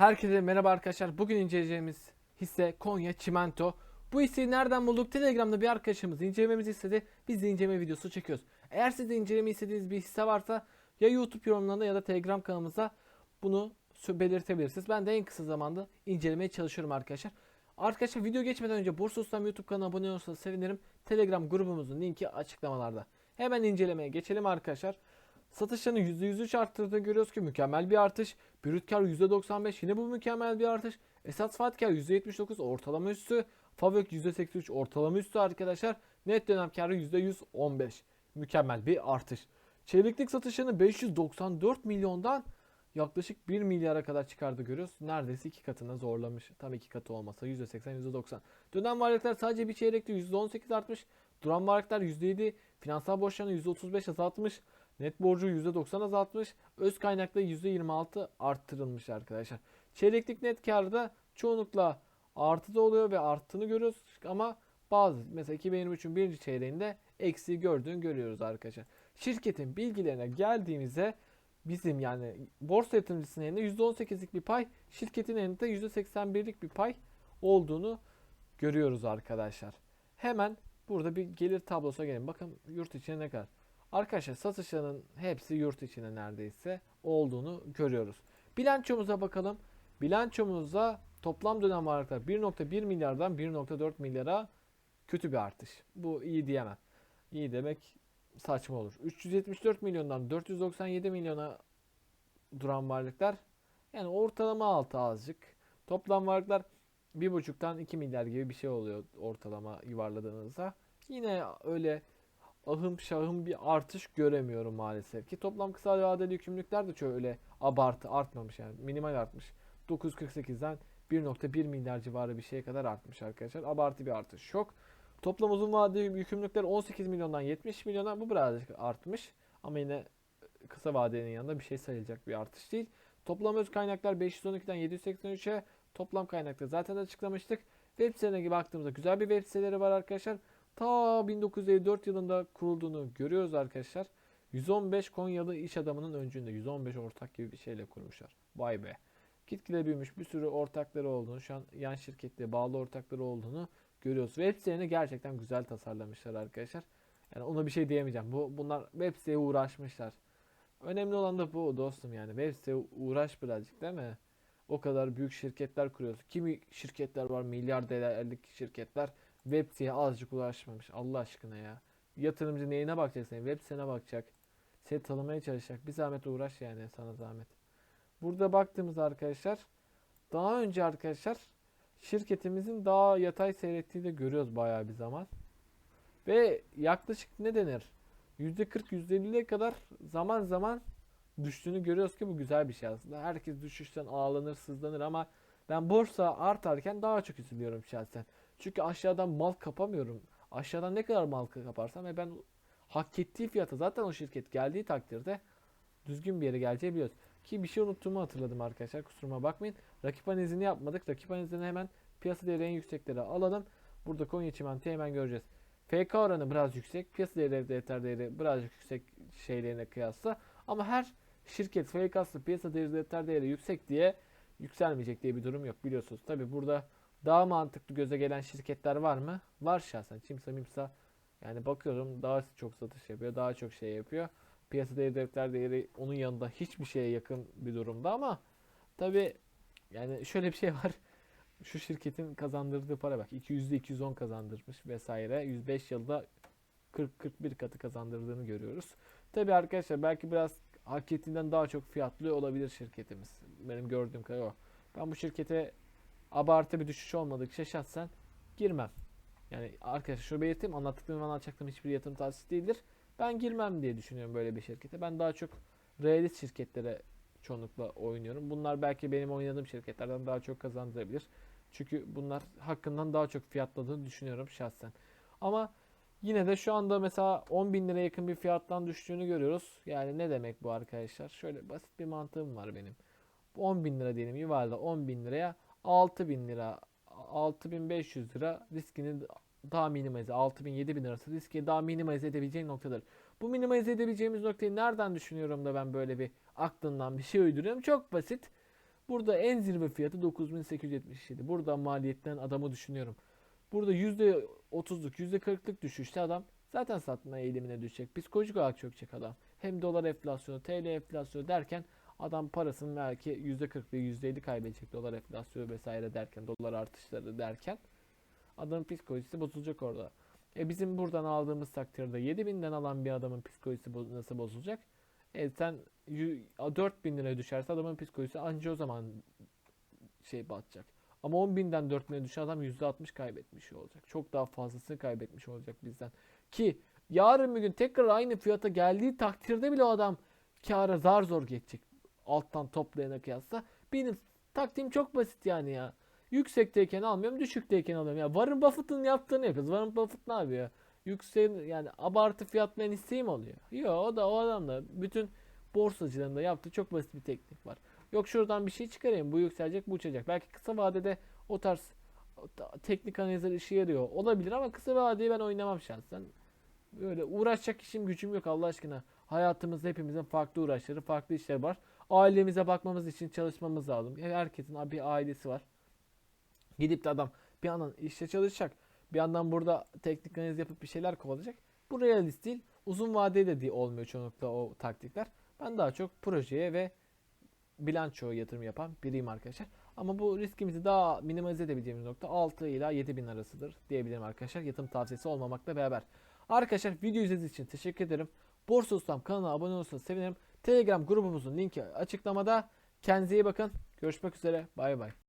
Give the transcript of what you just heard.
Herkese merhaba arkadaşlar. Bugün inceleyeceğimiz hisse Konya Çimento. Bu hisseyi nereden bulduk? Telegram'da bir arkadaşımız incelememizi istedi. Biz de inceleme videosu çekiyoruz. Eğer siz de inceleme istediğiniz bir hisse varsa ya YouTube yorumlarında ya da Telegram kanalımıza bunu belirtebilirsiniz. Ben de en kısa zamanda incelemeye çalışıyorum arkadaşlar. Arkadaşlar video geçmeden önce Borsa Ustam YouTube kanalına abone olursanız sevinirim. Telegram grubumuzun linki açıklamalarda. Hemen incelemeye geçelim arkadaşlar. Satışlarını %103 arttırdığını görüyoruz ki mükemmel bir artış. Brüt kar %95 yine bu mükemmel bir artış. Esas fat kar %79 ortalama üstü. Favök %83 ortalama üstü arkadaşlar. Net dönem karı %115. Mükemmel bir artış. Çeyreklik satışını 594 milyondan yaklaşık 1 milyara kadar çıkardı görüyoruz. Neredeyse iki katına zorlamış. Tam iki katı olmasa %80 %90. Dönem varlıklar sadece bir çeyrekte %18 artmış. Duran varlıklar %7. Finansal borçlarını %35 azaltmış. Net borcu %90 azaltmış. Öz kaynaklı %26 arttırılmış arkadaşlar. Çeyreklik net karı da çoğunlukla artıda oluyor ve arttığını görüyoruz. Ama bazı mesela 2023'ün birinci çeyreğinde eksiği gördüğünü görüyoruz arkadaşlar. Şirketin bilgilerine geldiğimizde bizim yani borsa yatırımcısının elinde %18'lik bir pay, şirketin elinde %81'lik bir pay olduğunu görüyoruz arkadaşlar. Hemen burada bir gelir tablosuna gelin. Bakın yurt içine ne kadar. Arkadaşlar satışların hepsi yurt içine neredeyse olduğunu görüyoruz. Bilançomuza bakalım. Bilançomuzda toplam dönem varlıklar 1.1 milyardan 1.4 milyara kötü bir artış. Bu iyi diyemem. İyi demek saçma olur. 374 milyondan 497 milyona duran varlıklar yani ortalama altı azıcık. Toplam varlıklar 1.5'tan 2 milyar gibi bir şey oluyor ortalama yuvarladığınızda. Yine öyle ahım şahım bir artış göremiyorum maalesef ki. Toplam kısa vadeli yükümlülükler de şöyle abartı artmamış yani minimal artmış. 948'den 1.1 milyar civarı bir şeye kadar artmış arkadaşlar. Abartı bir artış yok. Toplam uzun vadeli yükümlülükler 18 milyondan 70 milyona bu birazcık artmış. Ama yine kısa vadenin yanında bir şey sayılacak bir artış değil. Toplam öz kaynaklar 512'den 783'e toplam kaynakta zaten açıklamıştık. Web sitelerine baktığımızda güzel bir web siteleri var arkadaşlar. Ta 1954 yılında kurulduğunu görüyoruz arkadaşlar. 115 Konyalı iş adamının öncünde 115 ortak gibi bir şeyle kurmuşlar. Vay be. Gitgide büyümüş bir sürü ortakları olduğunu, şu an yan şirketle bağlı ortakları olduğunu görüyoruz. Web sitelerini gerçekten güzel tasarlamışlar arkadaşlar. Yani ona bir şey diyemeyeceğim. Bu bunlar web siteye uğraşmışlar. Önemli olan da bu dostum yani. Web siteye uğraş birazcık değil mi? O kadar büyük şirketler kuruyoruz. Kimi şirketler var milyar değerlik şirketler web siteye azıcık ulaşmamış. Allah aşkına ya. Yatırımcı neyine bakacak senin? Web sitene bakacak. Seni tanımaya çalışacak. Bir zahmet uğraş yani sana zahmet. Burada baktığımız arkadaşlar daha önce arkadaşlar şirketimizin daha yatay seyrettiği de görüyoruz bayağı bir zaman. Ve yaklaşık ne denir? %40 %50'ye kadar zaman zaman düştüğünü görüyoruz ki bu güzel bir şey aslında. Herkes düşüşten ağlanır, sızlanır ama ben borsa artarken daha çok üzülüyorum şahsen. Çünkü aşağıdan mal kapamıyorum. Aşağıdan ne kadar mal kaparsam ve ben hak ettiği fiyata zaten o şirket geldiği takdirde düzgün bir yere geleceği biliyoruz. Ki bir şey unuttuğumu hatırladım arkadaşlar kusuruma bakmayın. Rakip analizini yapmadık. Rakip analizini hemen piyasa değeri en yükseklere alalım. Burada Konya Çimento'yu hemen göreceğiz. FK oranı biraz yüksek. Piyasa değeri defter değeri birazcık yüksek şeylerine kıyasla. Ama her şirket FK'sı piyasa değeri defter değeri yüksek diye yükselmeyecek diye bir durum yok biliyorsunuz. Tabi burada daha mantıklı göze gelen şirketler var mı? Var şahsen. Çimsa Mimsa yani bakıyorum daha çok satış yapıyor. Daha çok şey yapıyor. Piyasa değeri defter değeri onun yanında hiçbir şeye yakın bir durumda ama tabi yani şöyle bir şey var. Şu şirketin kazandırdığı para bak. %200 210 kazandırmış vesaire. 105 yılda 40-41 katı kazandırdığını görüyoruz. Tabi arkadaşlar belki biraz hak ettiğinden daha çok fiyatlı olabilir şirketimiz. Benim gördüğüm kadar o. Ben bu şirkete abartı bir düşüş olmadıkça şahsen girmem. Yani arkadaşlar şunu belirteyim anlattıklarım anlatacaktım hiçbir yatırım tavsiyesi değildir. Ben girmem diye düşünüyorum böyle bir şirkete. Ben daha çok realist şirketlere çoğunlukla oynuyorum. Bunlar belki benim oynadığım şirketlerden daha çok kazandırabilir. Çünkü bunlar hakkından daha çok fiyatladığını düşünüyorum şahsen. Ama yine de şu anda mesela 10 bin liraya yakın bir fiyattan düştüğünü görüyoruz. Yani ne demek bu arkadaşlar? Şöyle basit bir mantığım var benim. 10 bin lira diyelim yuvarla 10 bin liraya 6 bin lira 6500 lira riskini daha minimize 6000 7000 arası riski daha minimize edebileceğin noktadır. Bu minimize edebileceğimiz noktayı nereden düşünüyorum da ben böyle bir aklımdan bir şey uyduruyorum. Çok basit. Burada en zirve fiyatı 9877. Burada maliyetten adamı düşünüyorum. Burada %30'luk %40'lık düşüşte adam zaten satma eğilimine düşecek. Psikolojik olarak çökecek adam. Hem dolar enflasyonu, TL enflasyonu derken adam parasını belki %40 ve %50 kaybedecek dolar enflasyonu vesaire derken dolar artışları derken adamın psikolojisi bozulacak orada. E bizim buradan aldığımız takdirde 7000'den alan bir adamın psikolojisi nasıl bozulacak? E sen yü- 4000 liraya düşerse adamın psikolojisi anca o zaman şey batacak. Ama 10.000'den 4000'e düşen adam %60 kaybetmiş olacak. Çok daha fazlasını kaybetmiş olacak bizden. Ki yarın bir gün tekrar aynı fiyata geldiği takdirde bile o adam kâra zar zor geçecek. Alttan toplayana kıyasla. Benim taktiğim çok basit yani ya. Yüksekteyken almıyorum, düşükteyken alıyorum. Ya Warren Buffett'ın yaptığını yapıyoruz. Warren Buffett ne yapıyor? Yüksek yani abartı fiyatlayan isteği mi oluyor? Yok o da o adam da bütün borsacıların da yaptığı çok basit bir teknik var. Yok şuradan bir şey çıkarayım. Bu yükselecek, bu uçacak. Belki kısa vadede o tarz ta- teknik analizler işe yarıyor. Olabilir ama kısa vadeyi ben oynamam şahsen. Böyle uğraşacak işim gücüm yok Allah aşkına. Hayatımızda hepimizin farklı uğraşları, farklı işler var. Ailemize bakmamız için çalışmamız lazım. Herkesin bir ailesi var. Gidip de adam bir yandan işte çalışacak. Bir yandan burada teknik analiz yapıp bir şeyler kovalayacak. Bu realist değil. Uzun vadeli de olmuyor çoğunlukla o taktikler. Ben daha çok projeye ve bilançoya yatırım yapan biriyim arkadaşlar. Ama bu riskimizi daha minimalize edebileceğimiz nokta 6 ila 7 bin arasıdır diyebilirim arkadaşlar. Yatırım tavsiyesi olmamakla beraber. Arkadaşlar video izlediğiniz için teşekkür ederim. Borsa Ustam kanalına abone olursanız sevinirim. Telegram grubumuzun linki açıklamada. Kendinize iyi bakın. Görüşmek üzere. Bay bay.